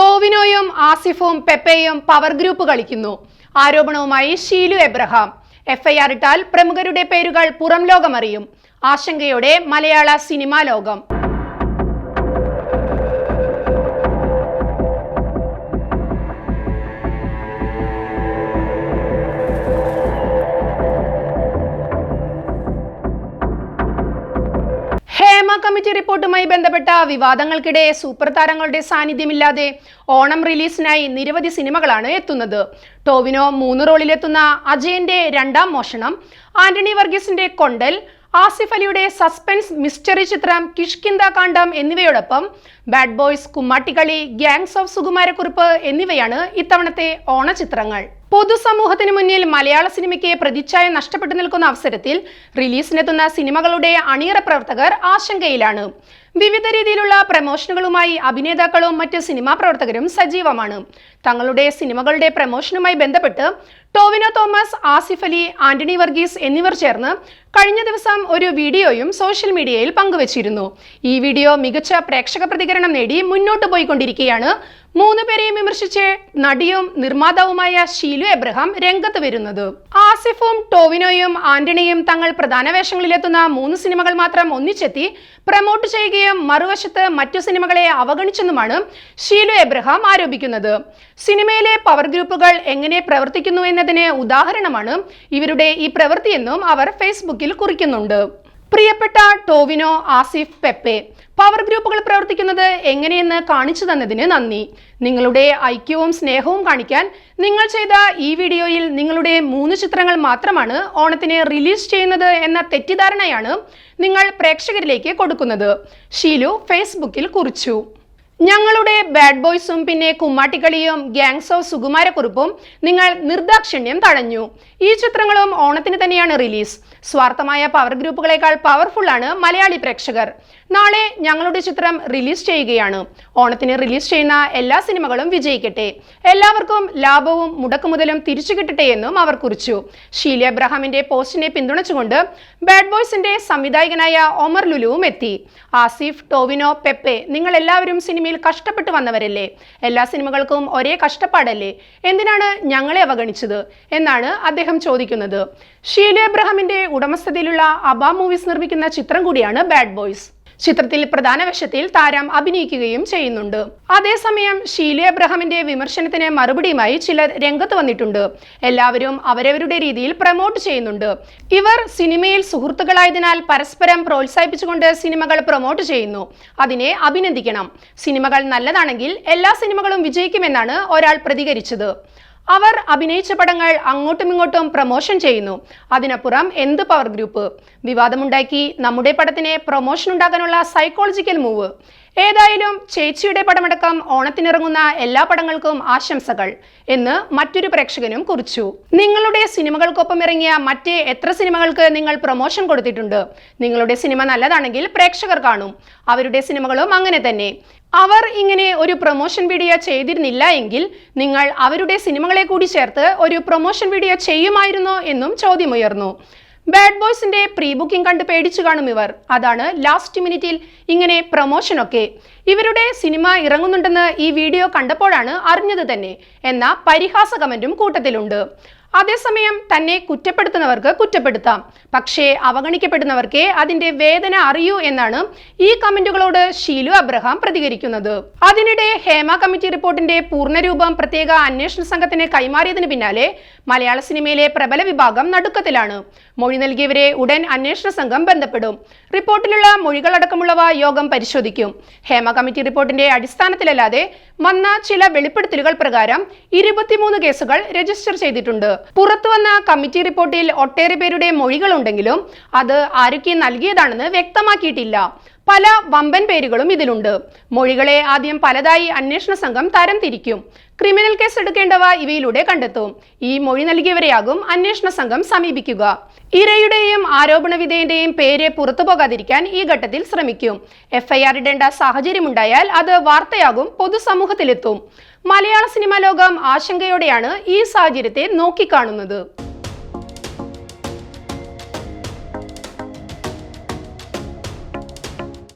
ടോവിനോയും ആസിഫും പെപ്പയും power group കളിക്കുന്നു. ആരോപണവുമായി Sheelu Abraham. FIR ഇട്ടാൽ പ്രമുഖരുടെ പേരുകൾ പുറം ലോകമറിയും. ആശങ്കയോടെ മലയാള സിനിമാ ലോകം. കമ്മിറ്റി റിപ്പോർട്ടുമായി ബന്ധപ്പെട്ട വിവാദങ്ങൾക്കിടെ സൂപ്പർ താരങ്ങളുടെ സാന്നിധ്യമില്ലാതെ ഓണം റിലീസിനായി നിരവധി സിനിമകളാണ് എത്തുന്നത്. ടോവിനോ മൂന്ന് റോളിലെത്തുന്ന അജയന്റെ രണ്ടാം മോഷണം ആന്റണി വർഗീസിന്റെ കൊണ്ടൽ ആസിഫ് അലിയുടെ സസ്പെൻസ് മിസ്റ്ററി ചിത്രം Kishkindha Kaandam എന്നിവയോടൊപ്പം bad boys Kummattikkali gangs of Sukumarakurup എന്നിവയാണ് ഇത്തവണത്തെ ഓണചിത്രങ്ങൾ. പൊതുസമൂഹത്തിന് മുന്നിൽ മലയാള സിനിമയ്ക്ക് പ്രതിച്ഛായ നഷ്ടപ്പെട്ടു നിൽക്കുന്ന അവസരത്തിൽ റിലീസിനെത്തുന്ന സിനിമകളുടെ അണിയറ പ്രവർത്തകർ ആശങ്കയിലാണ്. വിവിധ രീതിയിലുള്ള പ്രമോഷനുകളുമായി അഭിനേതാക്കളും മറ്റ് സിനിമാ പ്രവർത്തകരും സജീവമാണ്. തങ്ങളുടെ സിനിമകളുടെ പ്രമോഷനുമായി ബന്ധപ്പെട്ട് ടോവിനോ തോമസ് ആസിഫ് അലി ആന്റണി വർഗീസ് എന്നിവർ ചേർന്ന് കഴിഞ്ഞ ദിവസം ഒരു വീഡിയോയും സോഷ്യൽ മീഡിയയിൽ പങ്കുവച്ചിരുന്നു. ഈ വീഡിയോ മികച്ച പ്രേക്ഷക പ്രതികരണം നേടി മുന്നോട്ട് പോയിക്കൊണ്ടിരിക്കുകയാണ്. മൂന്ന് പേരെയും വിമർശിച്ച് നടിയും നിർമ്മാതാവുമായ ഷീലു എബ്രഹാം രംഗത്ത് വരുന്നത്. ആസിഫും ടോവിനോയും ആന്റണിയും തങ്ങൾ പ്രധാന വേഷങ്ങളിലെത്തുന്ന മൂന്ന് സിനിമകൾ മാത്രം ഒന്നിച്ചെത്തി പ്രമോട്ട് ചെയ്യുകയും മറുവശത്ത് മറ്റു സിനിമകളെ അവഗണിച്ചെന്നുമാണ് ഷീലു എബ്രഹാം ആരോപിക്കുന്നത്. സിനിമയിലെ പവർ ഗ്രൂപ്പുകൾ എങ്ങനെ പ്രവർത്തിക്കുന്നു എന്നതിന് ഉദാഹരണമാണ് ഇവരുടെ ഈ പ്രവൃത്തിയെന്നും അവർ ഫേസ്ബുക്കിൽ കുറിക്കുന്നുണ്ട്. പ്രിയപ്പെട്ട ടോവിനോ ആസിഫ് പെപ്പെ പവർ ഗ്രൂപ്പുകൾ പ്രവർത്തിക്കുന്നത് എങ്ങനെയെന്ന് കാണിച്ചു തന്നതിന് നന്ദി. നിങ്ങളുടെ ഐക്യവും സ്നേഹവും കാണിക്കാൻ നിങ്ങൾ ചെയ്ത ഈ വീഡിയോയിൽ നിങ്ങളുടെ മൂന്ന് ചിത്രങ്ങൾ മാത്രമാണ് ഓണത്തിന് റിലീസ് ചെയ്യുന്നത് എന്ന തെറ്റിദ്ധാരണയാണ് നിങ്ങൾ പ്രേക്ഷകരിലേക്ക് കൊടുക്കുന്നത്. ഷീലു ഫേസ്ബുക്കിൽ കുറിച്ചു. ഞങ്ങളുടെ ബാഡ് ബോയ്സും പിന്നെ കുമ്മാട്ടിക്കളിയും ഗ്യാങ്സ് ഓഫ് സുകുമാരക്കുറിപ്പും നിങ്ങൾ നിർദാക്ഷിണ്യം തടഞ്ഞു ഈ ചിത്രങ്ങളും ഓണത്തിന് തന്നെയാണ് റിലീസ് സ്വാർത്ഥമായ പവർ ഗ്രൂപ്പുകളെക്കാൾ പവർഫുൾ ആണ് മലയാളി പ്രേക്ഷകർ. നാളെ ഞങ്ങളുടെ ചിത്രം റിലീസ് ചെയ്യുകയാണ്. ഓണത്തിന് റിലീസ് ചെയ്യുന്ന എല്ലാ സിനിമകളും വിജയിക്കട്ടെ. എല്ലാവർക്കും ലാഭവും മുടക്കുമുതലും തിരിച്ചു കിട്ടട്ടെ എന്നും അവർ കുറിച്ചു. ഷീല എബ്രഹാമിന്റെ പോസ്റ്റിനെ പിന്തുണച്ചുകൊണ്ട് ബാഡ് ബോയ്സിന്റെ സംവിധായകനായ ഒമർ ലുലുവും എത്തി. ആസിഫ് ടോവിനോ പെപ്പെ നിങ്ങൾ എല്ലാവരും സിനിമയിൽ കഷ്ടപ്പെട്ടു വന്നവരല്ലേ? എല്ലാ സിനിമകൾക്കും ഒരേ കഷ്ടപ്പാടല്ലേ? എന്തിനാണ് ഞങ്ങളെ അവഗണിച്ചത്? എന്നാണ് അദ്ദേഹം ചോദിക്കുന്നത്. ഷീല എബ്രഹാമിന്റെ ഉടമസ്ഥതയിലുള്ള അബ മൂവീസ് നിർമ്മിക്കുന്ന ചിത്രം കൂടിയാണ് ബാഡ് ബോയ്സ്. ചിത്രത്തിൽ പ്രധാന വേഷത്തിൽ താരം അഭിനയിക്കുകയും ചെയ്യുന്നുണ്ട്. അതേസമയം ഷീല എബ്രഹാമിന്റെ വിമർശനത്തിന് മറുപടിയുമായി ചിലർ രംഗത്ത് വന്നിട്ടുണ്ട്. എല്ലാവരും അവരവരുടെ രീതിയിൽ പ്രൊമോട്ട് ചെയ്യുന്നുണ്ട്. ഇവർ സിനിമയിൽ സുഹൃത്തുക്കളായതിനാൽ പരസ്പരം പ്രോത്സാഹിപ്പിച്ചുകൊണ്ട് സിനിമകൾ പ്രൊമോട്ട് ചെയ്യുന്നു. അതിനെ അഭിനന്ദിക്കണം. സിനിമകൾ നല്ലതാണെങ്കിൽ എല്ലാ സിനിമകളും വിജയിക്കുമെന്നാണ് ഒരാൾ പ്രതികരിച്ചത്. അവർ അഭിനയിച്ച പടങ്ങൾ അങ്ങോട്ടും ഇങ്ങോട്ടും പ്രൊമോഷൻ ചെയ്യുന്നു. അതിനപ്പുറം എന്ത് പവർ ഗ്രൂപ്പ് വിവാദമുണ്ടാക്കി. നമ്മുടെ പടത്തിന് പ്രൊമോഷൻ ഉണ്ടാക്കാനുള്ള സൈക്കോളജിക്കൽ മൂവ് ഏതായാലും ചേച്ചിയുടെ പടമടക്കം ഓണത്തിനിറങ്ങുന്ന എല്ലാ പടങ്ങൾക്കും ആശംസകൾ എന്ന് മറ്റൊരു പ്രേക്ഷകനും കുറിച്ചു. നിങ്ങളുടെ സിനിമകൾക്കൊപ്പം ഇറങ്ങിയ മറ്റേ എത്ര സിനിമകൾക്ക് നിങ്ങൾ പ്രൊമോഷൻ കൊടുത്തിട്ടുണ്ട്? നിങ്ങളുടെ സിനിമ നല്ലതാണെങ്കിൽ പ്രേക്ഷകർ കാണും. അവരുടെ സിനിമകളും അങ്ങനെ തന്നെ. അവർ ഇങ്ങനെ ഒരു പ്രൊമോഷൻ വീഡിയോ ചെയ്തിരുന്നില്ല എങ്കിൽ നിങ്ങൾ അവരുടെ സിനിമകളെ കൂടി ചേർത്ത് ഒരു പ്രൊമോഷൻ വീഡിയോ ചെയ്യുമായിരുന്നോ എന്നും ചോദ്യമുയർന്നു. ബാഡ് ബോയ്സിന്റെ പ്രീ ബുക്കിംഗ് കണ്ട് പേടിച്ചു കാണും ഇവർ. അതാണ് ലാസ്റ്റ് മിനിറ്റിൽ ഇങ്ങനെ പ്രൊമോഷനൊക്കെ ഇവരുടെ സിനിമ ഇറങ്ങുന്നുണ്ടെന്ന് ഈ വീഡിയോ കണ്ടപ്പോഴാണ് അറിഞ്ഞത് തന്നെ. എന്ന പരിഹാസ കമന്റും കൂട്ടത്തിലുണ്ട്. അതേസമയം തന്നെ കുറ്റപ്പെടുത്തുന്നവർക്ക് കുറ്റപ്പെടുത്താം. പക്ഷേ അവഗണിക്കപ്പെടുന്നവർക്കേ അതിന്റെ വേദന അറിയൂ എന്നാണ് ഈ കമന്റുകളോട് ഷീലു അബ്രഹാം പ്രതികരിക്കുന്നത്. അതിനിടെ ഹേമ കമ്മിറ്റി റിപ്പോർട്ടിന്റെ പൂർണരൂപം പ്രത്യേക അന്വേഷണ സംഘത്തിന് കൈമാറിയതിന് പിന്നാലെ മലയാള സിനിമയിലെ പ്രബല വിഭാഗം നടുക്കത്തിലാണ്. മൊഴി നൽകിയവരെ ഉടൻ അന്വേഷണ സംഘം ബന്ധപ്പെടും. റിപ്പോർട്ടിലുള്ള മൊഴികളടക്കമുള്ളവ യോഗം പരിശോധിക്കും. ഹേമ കമ്മിറ്റി റിപ്പോർട്ടിന്റെ അടിസ്ഥാനത്തിലല്ലാതെ വന്ന ചില വെളിപ്പെടുത്തലുകൾ പ്രകാരം ഇരുപത്തിമൂന്ന് കേസുകൾ രജിസ്റ്റർ ചെയ്തിട്ടുണ്ട്. പുറത്തുവന്ന കമ്മിറ്റി റിപ്പോർട്ടിൽ ഒട്ടേറെ പേരുടെ മൊഴികളുണ്ടെങ്കിലും അത് ആരൊക്കെ നൽകിയതാണെന്ന് വ്യക്തമാക്കിയിട്ടില്ല. പല വമ്പൻ പേരുകളും ഇതിലുണ്ട്. മൊഴികളെ ആദ്യം പലതായി അന്വേഷണ സംഘം തരം തിരിക്കും. ക്രിമിനൽ കേസ് എടുക്കേണ്ടവ ഇവയിലൂടെ കണ്ടെത്തും. ഈ മൊഴി നൽകിയവരെയാകും അന്വേഷണ സംഘം സമീപിക്കുക. ഇരയുടെയും ആരോപണ വിധേയന്റെയും പേര് പുറത്തു പോകാതിരിക്കാൻ ഈ ഘട്ടത്തിൽ ശ്രമിക്കും. എഫ്ഐആർ ഇടേണ്ട സാഹചര്യമുണ്ടായാൽ അത് വാർത്തയാകും പൊതുസമൂഹത്തിലെത്തും. മലയാള സിനിമാ ലോകം ആശങ്കയോടെയാണ് ഈ സാഹചര്യത്തെ നോക്കിക്കാണുന്നത്.